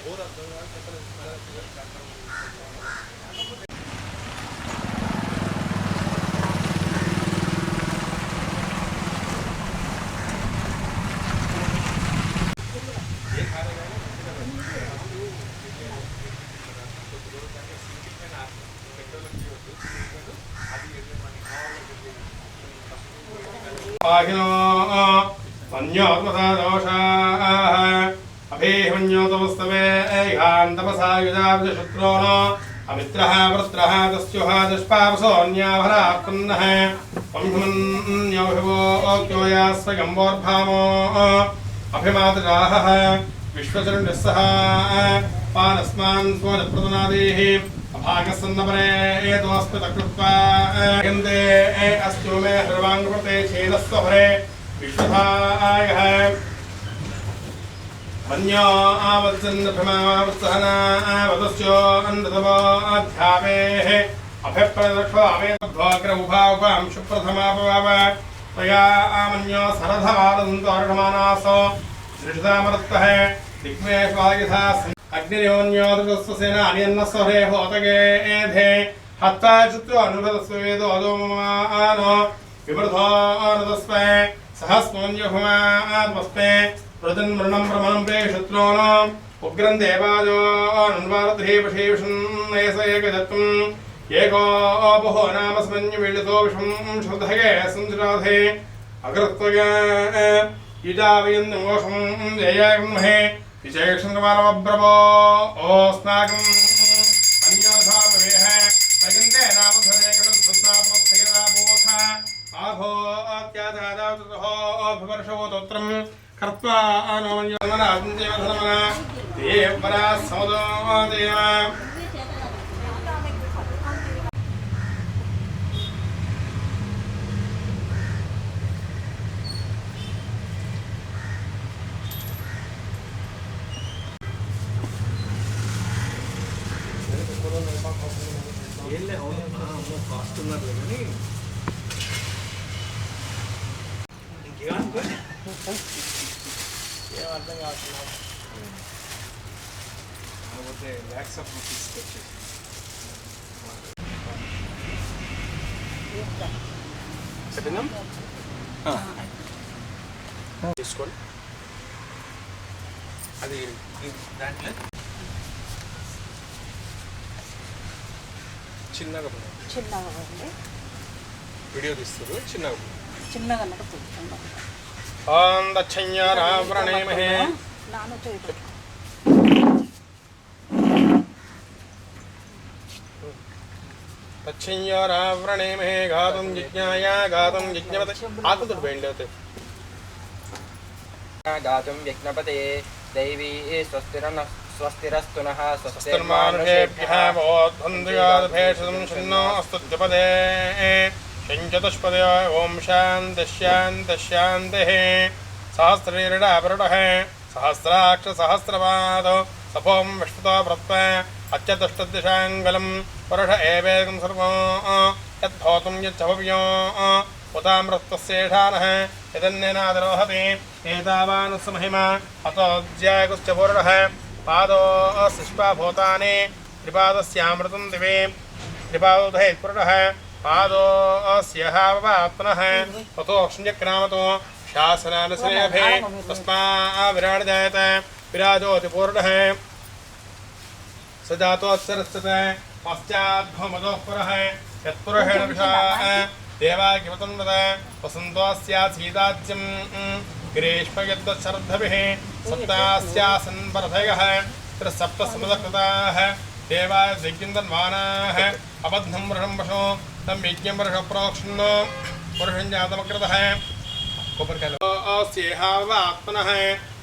ఘోర అర్థం కాదు చెప్పలేదు पाहिनो मन्योत्मथा दोषाः अभेमन्योतमस्तवे ऐघान्तपसा युजाविशत्रो न अमित्रः वृत्रः तस्युः दुष्पावसोऽन्याभरात्पन्नः वंशमन्योभिवोक्योया स्वयम्बोर्भामो अभिमातराहः विश्वचरणः सह पानस्मान् स्वजप्रदनादेः। अभागसन्नपरे एतोऽस्मितकृत्वा गन्धे अस्तु मे सर्वाङ्गप्रते छेदस्वभरे विश्वधायः मन्यो आवत्सन्नभ्रमावत्सहना आवतस्यो अन्धतमोऽध्यापेः अभिप्रदक्षो अवेदभ्वाग्रमुभावपां सुप्रथमापवाव तया आमन्यो सरथवादन्तोर्णमानासो दृढतामरत्तः दिग्मेश्वायुधा అగ్నిరేవన్యోదృతస్వసేన అనియన్నస్వహే హోతగే ఏధే హత్తాచిత్ర అనుభృతస్వేదో అదోమానో విమృధోనదస్మే సహస్మోన్యభుమాత్మస్మే ప్రజన్మృణం ప్రమణం ప్రే శత్రూణం ఉగ్రం దేవాజోన్వారధీపషీషన్నేసయేకజత్వం ఏకోపహో నామస్మన్యుమిళితో విషం శుద్ధగే సంజరాధే అగ్రత్వగా యుజావయన్ మోషం జయాగ్మహే విశేషంగమానమబ్రవో ఓస్నాకం అన్యోధామవేహ తగిందే నామధరేగణ స్మృత్నాత్మోథ ఆభో అత్యాదాదాభివర్షవో తోత్రం కర్త్వా నోమన్యోమన అత్యవధర్మణ దేవరా సమదోమదేవ ఏం లేదు అవును కాస్ట్ ఉన్నారు కానీ. తీసుకోండి. అది దాంట్లో. చిన్నగా చిన్నగా పోయండి వీడియో తీస్తారు చిన్నగా చిన్నగా ఓం దక్షిణ రావణేమహే నాను చేయి దక్షిణ రావణేమహే ఘాతం జిజ్ఞాయ ఘాతం జిజ్ఞపత ఆకుతుడు దైవీ స్వస్తిరణ स्वस्तिरन स्वस्तिरस्तु नः स्वस्तिर्मानुषेभ्यः भवद्बन्धुयादभेषजं शन्नो अस्तुत्यपदे। शञ्चतुष्पदय ॐ सहस्राक्षसहस्रपादो विष्णुतो पुरुष एवेदं सर्वो यद्भवतुं यच्छभव्यो यदन्येनादरोहति पादो भूतानि त्रिपादस्यामृतं दिवे। त्रिपादोधयत्पुरुषः पादो अस्यहावत्मनः ततोऽक्षञ्चक्रामतो शासनानुश्रेयभे तस्मा विराडजायत विराजोऽतिपूर्णः स जातोऽत्सरस्यते पश्चाद्भवमदोः पुरः। यत्पुरुषेण विषा देवाकिमतं वद ग्रीष्मयद्वशरद्धभिः सप्तास्यासन् परधयः त्रिसप्तसमदकृताः देवा यज्ञं तन्वानाः अबद्धं वृषं वशो तं यज्ञं वृषप्रोक्षन्नो पुरुषं जातमकृतः। स्येहावात्मनः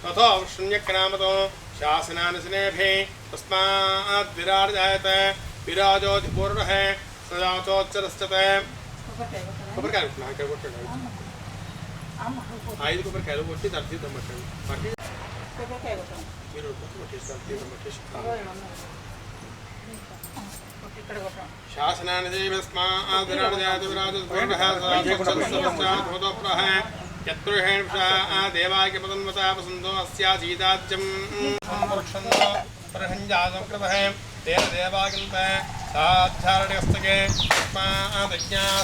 तथो शून्यक्रामतो शासनानुशनेभे तस्माद्विराजायत विराजोऽधिपूर्णः सदाचोच्चरश्चते ఐదు కొబ్బరి కాయలు కొట్టి దాని తీర్థం పట్టండి పట్టి మీరు కొట్టేస్తారు తీర్థం పట్టేసి శాసనాన్ని దేవస్మారాజోప్రహ చతుర్హేంష దేవాకి పదన్వతాపసంతో అస్యాసీతాజ్యం ప్రహంజాసంకృత తేన దేవాకల్ప साक्षारण्यस्तके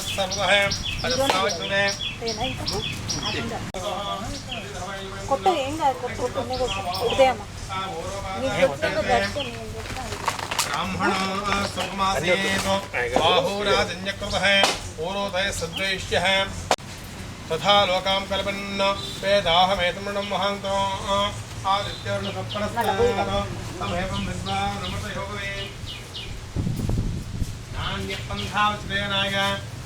सर्वः अजस्तावज्ञने ಕೊಟ್ಟು ಹೆಂಗ ಕೊಟ್ಟು ಕೊಟ್ಟು ಉದಯಮ್ಮ ನೀವು ಕೊಟ್ಟು ಬರ್ತೀನಿ ब्राह्मण तथा लोकाम कल्पन्न वेदाहमेतमृणम महांतो आदित्यर्णसप्पणस्तानो नान्यपन्थावचतेनाय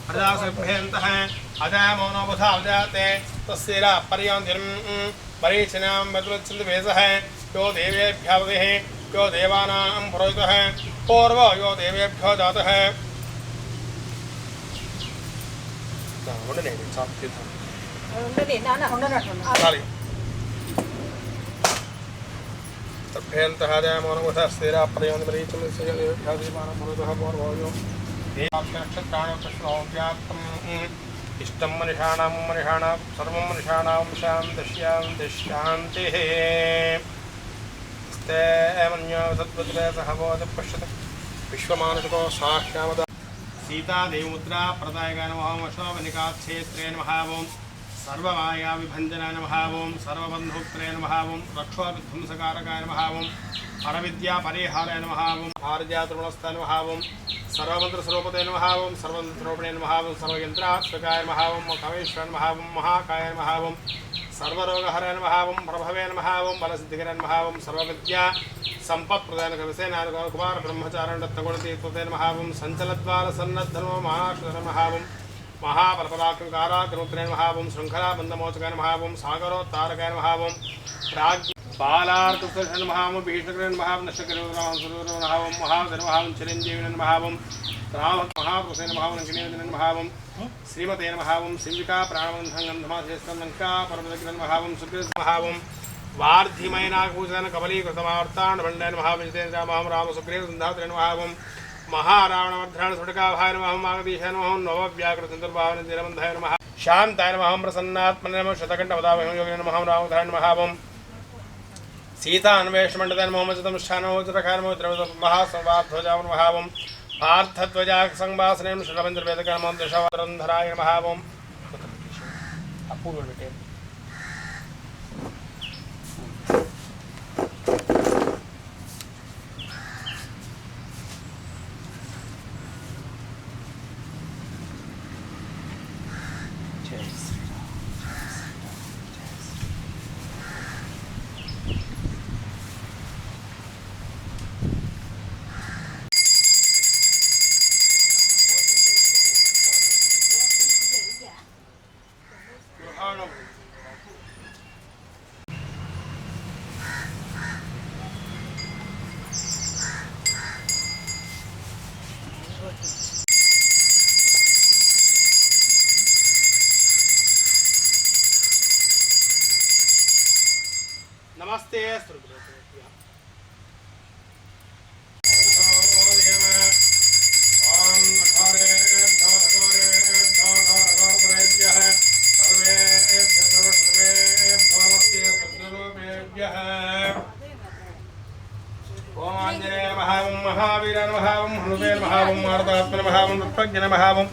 प्रजासभ्यन्तः अजामौनोबुधावजाते तस्यैरा पर्यान्तिरं परीक्षणां मधुरच्छन्दवेशः यो देवेभ्यावतिः यो देवानां पुरोहितः पूर्व यो देवेभ्यो जातः ఉండలేదు చాలు తీద్దాం ఉండదు నాన్న ఉండనట్టు ఇష్టం మనిషాణం మనిషాణం సర్వం మనిషాణం శాంతిశ్యాం దిశాంతి హస్తే మన్యోసద్వద్రే సహబోధ పశ్యత్ విశ్వమానుషుకో సాక్ష్యామద సీతాదేవముద్రా ప్రదాయగా నమో శోభనికాక్షేత్రే నమః भवति पश्यति विश्वमानुषको साक्ष्यामद सीतादेवमुद्रा प्रदायकाय नमः ओम् अशोभनिकाक्षेत्रे नमः ओम् सर्वमायाविभञ्जनाय नमः ओम् सर्वबन्धुत्रे नमः ओम् रक्षोविध्वंसकारकाय नमः ओम् परविद्यापरिहाराय नमः ओम् आर्यातृणस्थाय नमः ओम् सर्वमन्त्रस्वरूपते नमः ओम् सर्वमन्त्ररूपिणे नमः ओम् सर्वयन्त्रात्मकाय नमः ओम् कवेश्वर नमः ओम् महाकाय नमः ओम् सर्वरोगहराय नमः ओम् प्रभवे नमः ओम् बलसिद्धिकराय नमः ओम् सर्वविद्या सम्पत्प्रदान कविसेनाय कुमार ब्रह्मचारण दत्तगुणतीर्थते नमः ओम् सञ्चलद्वार सन्नद्धर्म महाश्वर नमः ओम् महाबलपराक्रमकाराक्रमुत्रे नमः ओम् शृङ्खलाबन्धमोचकाय नमः ओम् सागरोत्तारकाय नमः ओम् प्राज्ञ भीष्णकृष्ण नमः ओम् नशकरनमः नमः ओम् महाधर चिरञ्जीविन नमः ओम् राम महापुरुषे नमः ओम् लङ्किनीवन्दन नमः ओम् श्रीमते नमः ओम् सिंहिका प्राणबन्धं गन्धमाधेस्तं लङ्का पर्वतगिर नमः ओम् सुकृत नमः ओम् वार्धिमयनागभूषण कबलीकृतमावर्ताण्डभण्डय नमः विजितेन्द्रामहं रामसुग्रीवसन्धात्रे नमः మహారావణవర్ధాన సుటకాభాయ నమహం మాగదీశాయ నమహం నవవ్యాకృత చంద్రభావన నిరబంధాయ నమ శాంతాయ నమహం ప్రసన్నాత్మన నమ శతకంఠపదామహం యోగిన నమహం రామధారణ మహావం సీతా అన్వేషమండదాయ మహోమచతముష్ఠానమోచతకారమోత్రవదమహాసర్వాధ్వజామ మహావం పార్థత్వజా సంవాసనం శ్రీరవంద్రవేదకర్మం దశావరంధరాయ మహావం అప్పుడు పెట్టారు नमस्ते ओम महावीर नमः ओम हनुमे नमः ओम मारुतात्मने नमः ओम तत्त्वज्ञ नमः ओम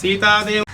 सीतादेव